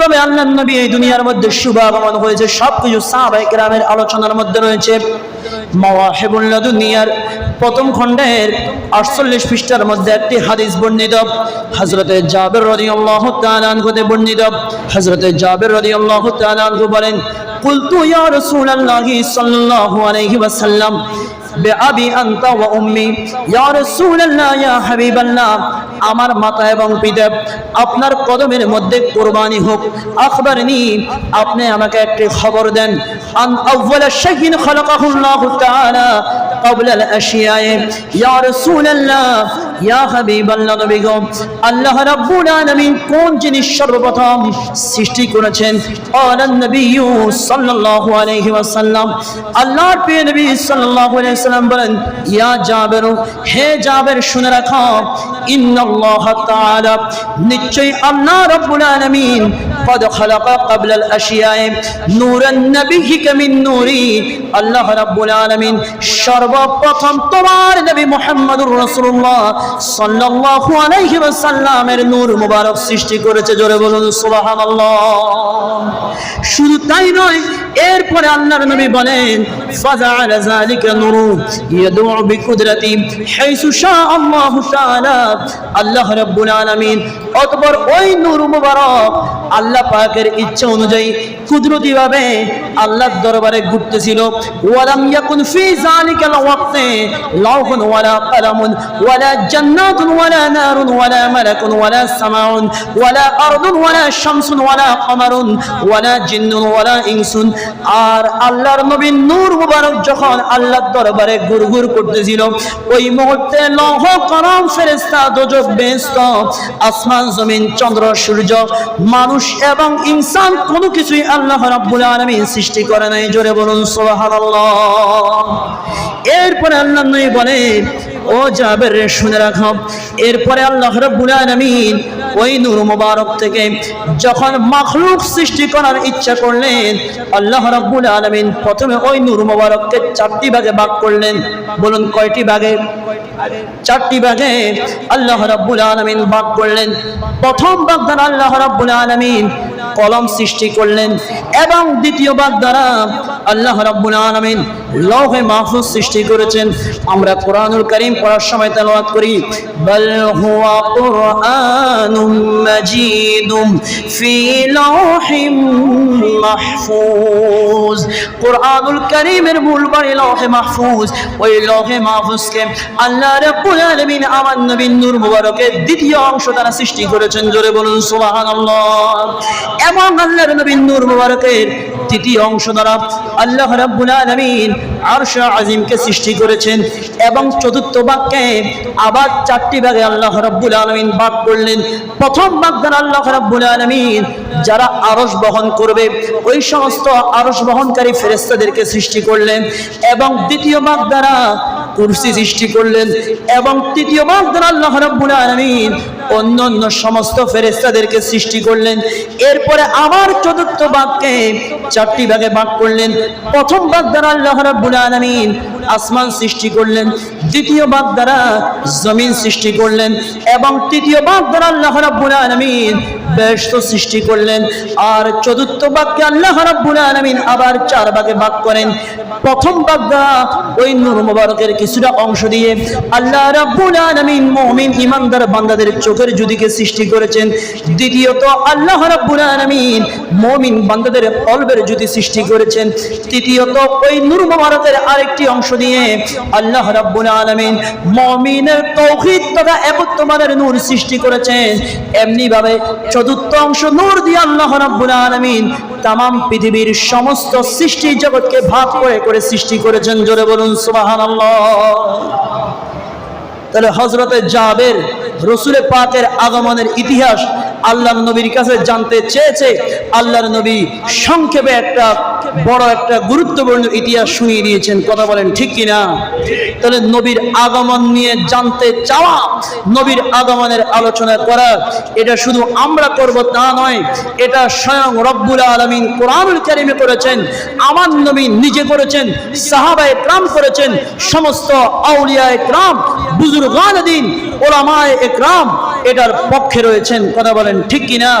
কীভাবে আল্লাহ নবী এই দুনিয়ার মধ্যে শুভাগমন হয়েছে, সবকিছু সাহাবাই গ্রামের আলোচনার মধ্যে রয়েছে। মওয়াহেবুল্লাহ দুনিয়ার প্রথম খণ্ডের আটচল্লিশ পৃষ্ঠার মধ্যে একটি হাদিস বর্ণিত। হজরতে জাবের রদি আল্লাহ তালানহতে বর্ণিত। হজরতে জাবের রদি আল্লাহ তালানহু বলেন, কুলতু ইয়া রাসূলুল্লাহি সাল্লাল্লাহু আলাইহি ওয়াসাল্লাম বেআবি আন্তা ওয়া উম্মি। ইয়া রাসূলুল্লাহ, ইয়া হাবিবাল্লাহ। আমার মাতা এবং পিতা, আপনার কদমের মধ্যে কুরবানি হোক। আখবার নি আপনি আমাকে একটি খবর দেন। আন আউয়ালা শাইইন খালাকাহুল্লাহু তাআলা ক্বাবলা আল আশিয়ায়ে। ইয়া রাসূলুল্লাহ ইয়া হাবিবাল্লাহ নবী গো আল্লাহ রাব্বুল আলামিন কোন জিনিস সর্বপ্রথম সৃষ্টি করেছেন আলান নবী সাল্লাল্লাহু আলাইহি ওয়াসাল্লাম আল্লাহর প্রিয় নবী সাল্লাল্লাহু আলাইহি ওয়াসাল্লাম বলেন ইয়া জাবের হে জাবের শুনে রাখো ইন্নাল্লাহ তাআলা নিশ্চয়ই আল্লাহ রাব্বুল আলামিন قد خلق قبل الاشياء نور النبي من نوري আল্লাহ রাব্বুল আলামিন সর্বপ্রথম তোমার নবী মুহাম্মদুর রাসূলুল্লাহ সাল্লাল্লাহু আলাইহি ওয়াসাল্লামের নূর মুবারক সৃষ্টি করেছে, জোরে বলুন, সুবহানাল্লাহ। শুধু তাই নয়, এরপরে আল্লাহর নবী বলেন, ফাজাআলা যালিকা নূরু ইয়াদউ বিকুদরাতি হাইসু শা আল্লাহু তাআলা। আল্লাহ রাব্বুল আলামিন, অতঃপর ওই নূর মুবারক আল্লাহ পাকের ইচ্ছা অনুযায়ী কুদরতি ভাবে আল্লাহর দরবারে ঘুরতেছিল। ওয়ালাম ইয়াকুন ফি যালিকাল ওয়াক্তে, লাউহুন ওয়ালা কালামুন, ওয়ালা জান্নাতুন ওয়ালা নারুন, ওয়ালা মালাকুন ওয়ালা সামাউন, ওয়ালা আরদুন ওয়ালা শামসুন ওয়ালা কমারুন, ওয়ালা জিন্নুন ওয়ালা ইনসুন। আর আল্লাহর নবী নূর মুবারক যখন আল্লাহর দরবারে গুরগুর করতেছিল, ওই মুহূর্তে লৌহ কলম ফেরেশতা দোজক বেহেশত আসমান, জমিন, চন্দ্র, সূর্য, মানুষ এবং ইনসান কোনো কিছুই আল্লাহ রাব্বুল আলামিন সৃষ্টি করে নাই, জোরে বলুন সুবহানাল্লাহ। এরপরে আল্লাহ নবী বলে ও জাবের, শুনে রাখো, এরপরে আল্লাহ রাব্বুল আলামিন ওই নূর মুবারক থেকে যখন মাখলুক সৃষ্টি করার ইচ্ছা করলেন, আল্লাহ রাব্বুল আলামিন প্রথমে ওই নূর মুবারককে চারটি ভাগে ভাগ করলেন। বলুন কয়টি ভাগে? চারটি ভাগে আল্লাহ রাব্বুল আলামিন ভাগ করলেন। প্রথম ভাগ দ্বারা আল্লাহ রাব্বুল আলামিন কলম সৃষ্টি করলেন এবং দ্বিতীয় ভাগ দ্বারা আল্লাহ রাব্বুল আলামিন লৌহে মাহফুজ সৃষ্টি করেছেন। আমরা কোরআনুল কারীম পড়ার সময় তেলাওয়াত করি হুয়া কুরআনুম ফি মাহফুজ। কোরআনুল কারীমের মূল বাড়ি লৌহে মাহফুজ। ওই লৌহে মাহফুজকে আল্লাহ রাব্বুল আলামিন আমার নবীর নূর মুবারকের দ্বিতীয় অংশ দ্বারা সৃষ্টি করেছেন। জোরে বলুন, সুবহানাল্লাহ। এবং আল্লাহর নবীর নূর মুবারকের তৃতীয় অংশ দ্বারা আল্লাহ রাব্বুল আলামিন আরশ আজিমকে সৃষ্টি করেছেন এবং চতুর্থ বাক্যে আবার চারটি ভাগে আল্লাহ রাব্বুল আলামিন ভাগ করলেন। প্রথম ভাগ দ্বারা আল্লাহ রাব্বুল আলামিন যারা আরশ বহন করবে, ওই সমস্ত আরশ বহনকারী ফেরেশতাদেরকে সৃষ্টি করলেন এবং দ্বিতীয় ভাগ দ্বারা কুরসি সৃষ্টি করলেন এবং তৃতীয় ভাগ দ্বারা আল্লাহ রাব্বুল আলামিন অন্য অন্য সমস্ত ফেরেস্তাদেরকে সৃষ্টি করলেন। এরপরে আবার চতুর্থ ভাগকে চারটি ভাগে ভাগ করলেন। প্রথম ভাগ দ্বারা আল্লাহ রাব্বুল আলামিন আসমান সৃষ্টি করলেন। দ্বিতীয় ভাগ দ্বারা জমিন সৃষ্টি করলেন। এবং তৃতীয় ভাগ দ্বারা আল্লাহ রাব্বুল আলামিন বেহেশত সৃষ্টি করলেন। আর চতুর্থ ভাগকে আল্লাহ রাব্বুল আলামিন আবার চার ভাগে ভাগ করেন। প্রথম দ্বারা ওই নূর মুবারকের কিছুটা অংশ দিয়ে আল্লাহ রাব্বুল আলামিন মুমিন ইমানদার বান্দাদের চোখের জ্যোতিকে সৃষ্টি করেছেন, দ্বিতীয়ত আল্লাহ রাব্বুল আলামিন মুমিন বান্দাদের কলবের জ্যোতি সৃষ্টি করেছেন, তৃতীয়ত ওই নূর মুবারকের আরেকটি অংশ দিয়ে আল্লাহ রাব্বুল আলামিন মুমিনের তৌহিদ তথা একত্ববাদের নূর সৃষ্টি করেছেন। এমনি ভাবে চতুর্থ অংশ নূর দিয়ে আল্লাহ রাব্বুল আলামিন তাম পৃথিবীর সমস্ত সৃষ্টি জগৎকে ভাগ করে করে সৃষ্টি করেছেন। জোরে বলুন, সুবহানাল্লাহ। তাহলে হজরতে জাবের রসুলে পাকের আগমনের ইতিহাস আল্লাহর নবীর কাছে জানতে চেয়েছে। আল্লাহর নবী সংক্ষেপে একটা বড় একটা গুরুত্বপূর্ণ ইতিহাস শুনিয়ে দিয়েছেন। কথা বলেন, ঠিক কিনা? তাহলে নবীর আগমন নিয়ে জানতে চাওয়া, নবীর আগমনের আলোচনা করা, এটা শুধু আমরা করব তা নয়, এটা স্বয়ং রব্বুল আলমিন কোরআনুল কারিমে করেছেন, আমার নবী নিজে করেছেন সাহাবায়ে ক্রাম করেছেন, সমস্ত আউলিয়ায়ে ক্রাম বুজুর্গান দিন, ওলামায়ে একরাম এটার পক্ষে রয়েছেন কথা বলেন ঠিক কিনা?